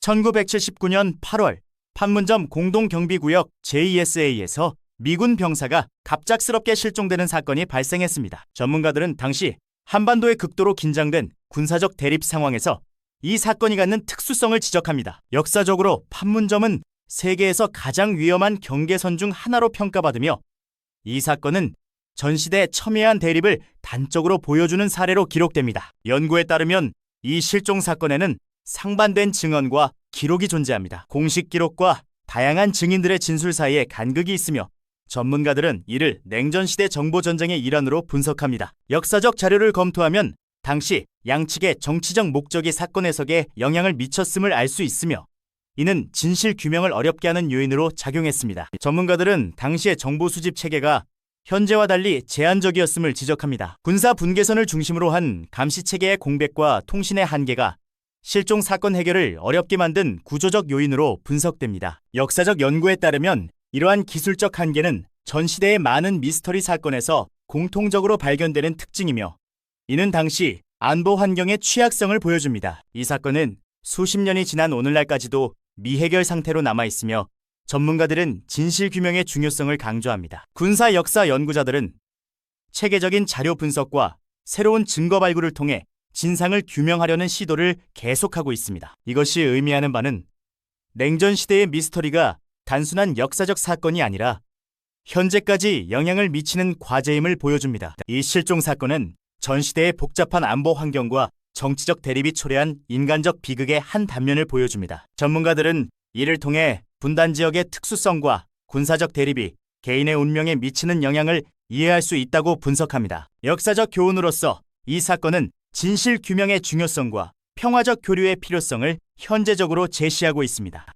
1979년 8월 판문점 공동경비구역 JSA에서 미군 병사가 갑작스럽게 실종되는 사건이 발생했습니다. 전문가들은 당시 한반도에 극도로 긴장된 군사적 대립 상황에서 이 사건이 갖는 특수성을 지적합니다. 역사적으로 판문점은 세계에서 가장 위험한 경계선 중 하나로 평가받으며 이 사건은 전시대 첨예한 대립을 단적으로 보여주는 사례로 기록됩니다. 연구에 따르면 이 실종 사건에는 상반된 증언과 기록이 존재합니다. 공식 기록과 다양한 증인들의 진술 사이에 간극이 있으며 전문가들은 이를 냉전시대 정보전쟁의 일환으로 분석합니다. 역사적 자료를 검토하면 당시 양측의 정치적 목적이 사건 해석에 영향을 미쳤음을 알 수 있으며 이는 진실 규명을 어렵게 하는 요인으로 작용했습니다. 전문가들은 당시의 정보 수집 체계가 현재와 달리 제한적이었음을 지적합니다. 군사 분계선을 중심으로 한 감시 체계의 공백과 통신의 한계가 실종 사건 해결을 어렵게 만든 구조적 요인으로 분석됩니다. 역사적 연구에 따르면 이러한 기술적 한계는 전 시대의 많은 미스터리 사건에서 공통적으로 발견되는 특징이며 이는 당시 안보 환경의 취약성을 보여줍니다. 이 사건은 수십 년이 지난 오늘날까지도 미해결 상태로 남아 있으며 전문가들은 진실 규명의 중요성을 강조합니다. 군사 역사 연구자들은 체계적인 자료 분석과 새로운 증거 발굴을 통해 진상을 규명하려는 시도를 계속하고 있습니다. 이것이 의미하는 바는 냉전 시대의 미스터리가 단순한 역사적 사건이 아니라 현재까지 영향을 미치는 과제임을 보여줍니다. 이 실종 사건은 전 시대의 복잡한 안보 환경과 정치적 대립이 초래한 인간적 비극의 한 단면을 보여줍니다. 전문가들은 이를 통해 분단 지역의 특수성과 군사적 대립이 개인의 운명에 미치는 영향을 이해할 수 있다고 분석합니다. 역사적 교훈으로서 이 사건은 진실 규명의 중요성과 평화적 교류의 필요성을 현재적으로 제시하고 있습니다.